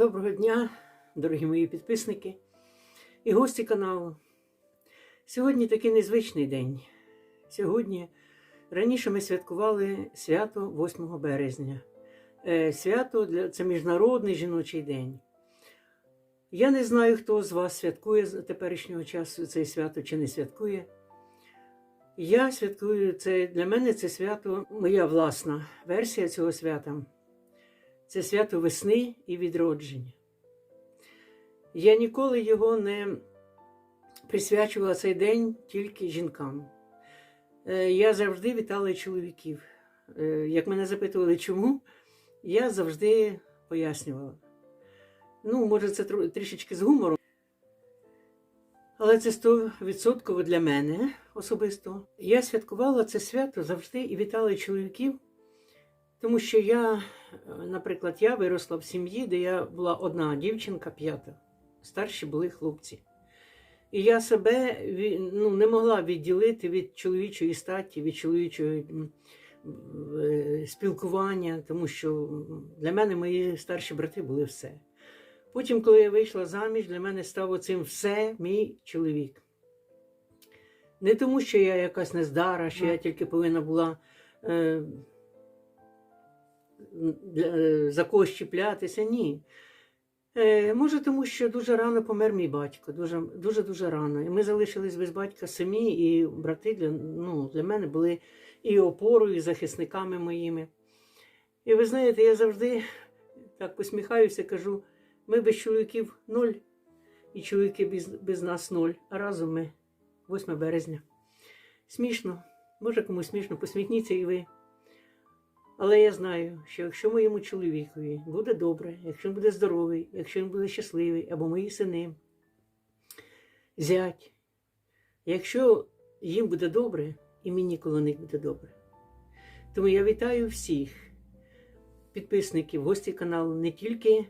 Доброго дня, дорогі мої підписники і гості каналу. Сьогодні такий незвичний день. Сьогодні раніше ми святкували свято 8 березня. Е, Свято для це Міжнародний жіночий день. Я не знаю, хто з вас святкує з теперішнього часу це свято чи не святкує. Я святкую це для мене це свято, моя власна версія цього свята. Це свято весни і відродження. Я ніколи його не присвячувала цей день тільки жінкам. Е, Я завжди вітала чоловіків. Е, Як мене запитували, чому, я завжди пояснювала. Ну, може, це трішечки з гумором, але це 100% для мене особисто. Я святкувала це свято завжди і вітала чоловіків. Тому що я, е, наприклад, я виросла в сім'ї, де я була одна дівчинка, п'ята. Старші були хлопці. І я себе ну, не могла відділити від чоловічої статі, від чоловічого е, спілкування, тому що для мене мої старші брати були все. Потім, коли я вийшла заміж, для мене став оцим все мій чоловік. Не тому, що я якась нездара, що я тільки повинна була. Е, за когось чіплятися, ні. Е, може, тому що дуже рано помер мій батько, дуже дуже, дуже рано. І ми залишились без батька самі, і брати для, ну, для мене були і опорою, і захисниками моїми. І ви знаєте, я завжди так посміхаюся, кажу: ми без чоловіків ноль, і чоловіки без, без нас ноль, а разом ми 8 березня. Смішно, може комусь смішно, посміхніться і ви. Але я знаю, що якщо моєму чоловікові буде добре, якщо він буде здоровий, якщо він буде щасливий, або мої сини, зять, якщо їм буде добре, і мені коло них буде добре. Тому я вітаю всіх підписників, гості каналу, не тільки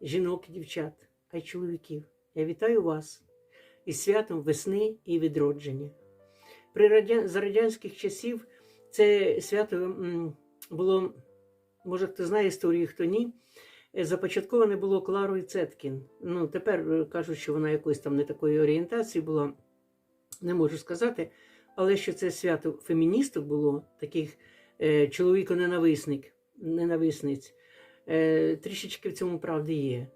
жінок і дівчат, а й чоловіків. Я вітаю вас із святом весни і відродження. При радя... За радянських часів це свято. Було, може хто знає історію, хто ні. е, Започатковане було Кларою Цеткін. Ну, тепер е, кажуть, що вона якоїсь там не такої орієнтації була, не можу сказати. Але що це свято феміністок було, таких е, чоловіко-ненависник, ненависниць, е, трішечки в цьому правди є.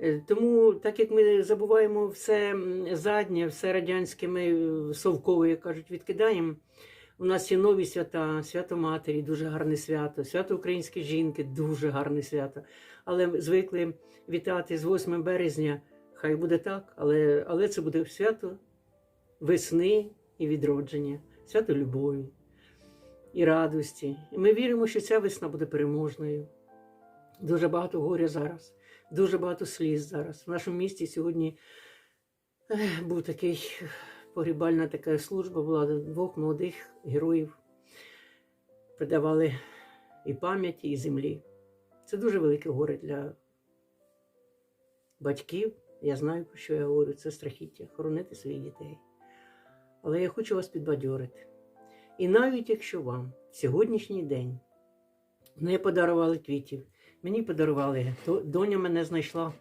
Е, Тому, так як ми забуваємо все заднє, все радянське, ми совкове, як кажуть, відкидаємо. У нас є нові свята, свято Матері, дуже гарне свято, свято української жінки, дуже гарне свято. Але ми звикли вітати з 8 березня. Хай буде так, але, але це буде свято весни і відродження, свято любові і радості. І ми віримо, що ця весна буде переможною. Дуже багато горя зараз, дуже багато сліз зараз. В нашому місті сьогодні був такий погрібальна така служба була двох молодих героїв. Придавали і пам'яті, і землі. Це дуже велике горе для батьків. Я знаю, про що я говорю. Це страхіття хоронити своїх дітей. Але я хочу вас підбадьорити. І навіть якщо вам в сьогоднішній день не подарували квітів, мені подарували, то доня мене знайшла,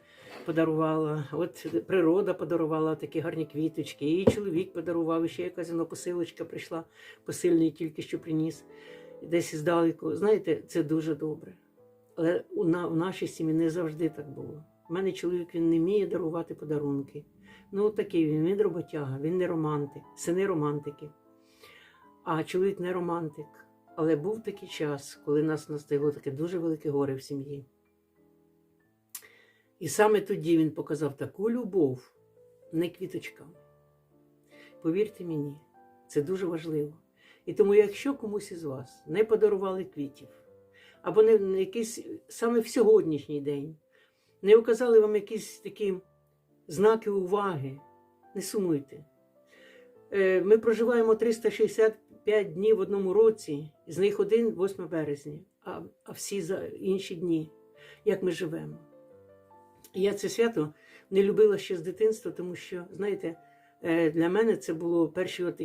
подарувала, от природа подарувала такі гарні квіточки, і чоловік подарував, і ще якась воно посилочка прийшла, посильний тільки що приніс десь здалеку. Знаєте, це дуже добре. Але у, на, в нашій сім'ї не завжди так було. У мене чоловік він не вміє дарувати подарунки. Ну, такий він, він роботяга, він не романтик, сини романтики. А чоловік не романтик. Але був такий час, коли нас настигло таке дуже велике горе в сім'ї. І саме тоді він показав таку любов, не квіточками. Повірте мені, це дуже важливо. І тому, якщо комусь із вас не подарували квітів, або не якийсь саме в сьогоднішній день, не оказали вам якісь такі знаки уваги, не сумуйте. Е, Ми проживаємо 365 днів в одному році, з них один 8 березня, а, всі інші дні, як ми живемо. Я це свято не любила ще з дитинства, тому що, знаєте, е, для мене це було перші от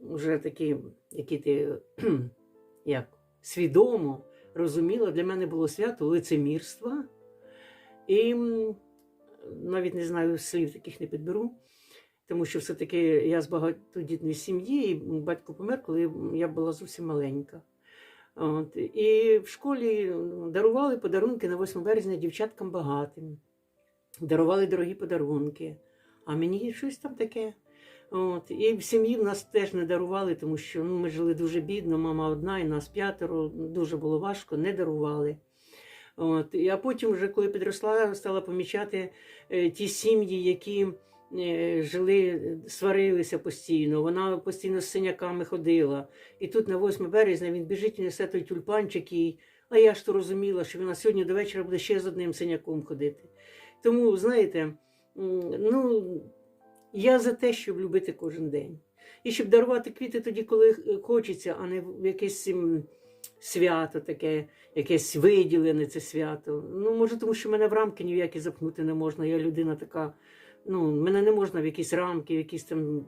вже такі, які ти як, свідомо розуміла, для мене було свято лицемірства, І навіть не знаю, слів таких не підберу, тому що все-таки я з багатодітної сім'ї, і батько помер, коли я була зовсім маленька. От. І в школі дарували подарунки на 8 березня дівчаткам багатим. Дарували дорогі подарунки. А мені щось там таке. От. І в сім'ї в нас теж не дарували, тому що ну, ми жили дуже бідно, мама одна, і нас п'ятеро, дуже було важко, не дарували. От. А потім, вже коли підросла, стала помічати е, ті сім'ї, які жили, сварилися постійно. Вона постійно з синяками ходила. І тут на 8 березня він біжить і несе той тюльпанчик, і, а я ж то розуміла, що вона сьогодні до вечора буде ще з одним синяком ходити. Тому, знаєте, ну, я за те, щоб любити кожен день. І щоб дарувати квіти тоді, коли е, хочеться, а не в якесь свято таке, якесь виділене це свято. Ну, може, тому що мене в рамки ні в запхнути не можна. Я людина така, ну, мене не можна в якісь рамки, в якісь там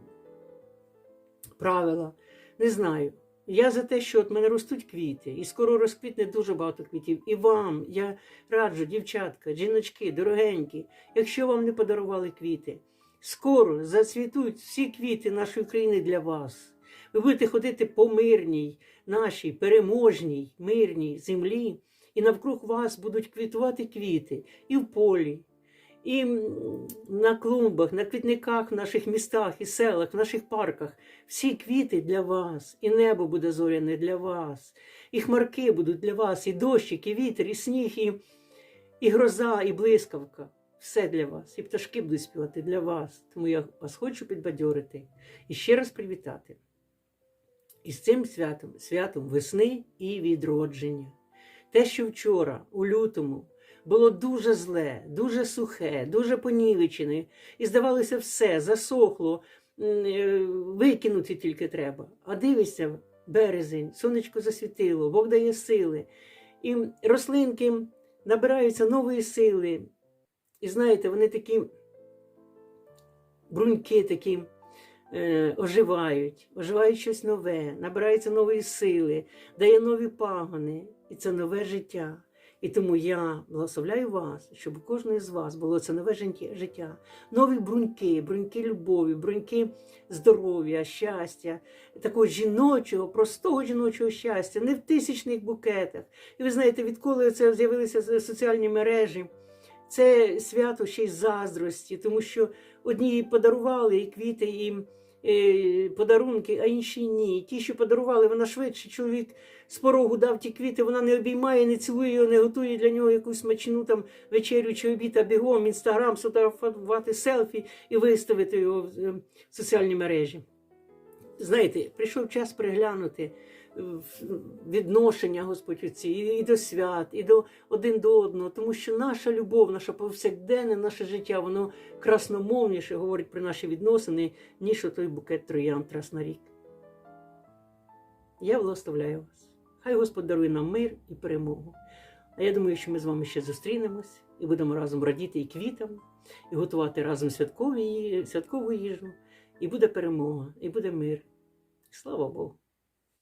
правила. Не знаю. Я за те, що от мене ростуть квіти, і скоро розквітне дуже багато квітів. І вам я раджу, дівчатка, жіночки, дорогенькі, якщо вам не подарували квіти, скоро зацвітуть всі квіти нашої країни для вас. Ви будете ходити по мирній, нашій переможній, мирній землі, і навкруг вас будуть квітувати квіти і в полі, і на клумбах, на квітниках в наших містах і селах, в наших парках. Всі квіти для вас, і небо буде зоряне для вас, і хмарки будуть для вас, і дощик, і вітер, і сніг, і, і гроза, і блискавка. Все для вас. І пташки будуть співати для вас. Тому я вас хочу підбадьорити і ще раз привітати. І з цим святом, святом весни і відродження. Те, що вчора, у лютому, було дуже зле, дуже сухе, дуже понівечене, і здавалося, все засохло, е, викинути тільки треба. А дивишся, березень, сонечко засвітило, Бог дає сили. І рослинки набираються нової сили. І знаєте, вони такі бруньки такі е, оживають, оживають щось нове, набираються нової сили, дає нові пагони, і це нове життя. І тому я благословляю вас, щоб у кожної з вас було це нове життя- нові бруньки, бруньки любові, бруньки здоров'я, щастя, такого жіночого, простого жіночого щастя, не в тисячних букетах. І ви знаєте, відколи це з'явилися соціальні мережі, це свято ще й заздрості, тому що одні подарували і квіти, і подарунки, а інші ні. Ті, що подарували, вона швидше. Чоловік з порогу дав ті квіти, вона не обіймає, не цілує його, не готує для нього якусь смачну там вечерю чи обід, а бігом інстаграм сфотографувати селфі і виставити його в е, соціальні мережі. Знаєте, прийшов час приглянути е, відношення Господь отці, і до свят, і до один до одного, тому що наша любов, наша повсякденне, наше життя, воно красномовніше говорить про наші відносини, ніж отой букет троянд раз на рік. Я благословляю вас. Хай Господь дарує нам мир і перемогу. А я думаю, що ми з вами ще зустрінемось і будемо разом радіти і квітам, і готувати разом святкову їжу. І буде перемога, і буде мир. Слава Богу.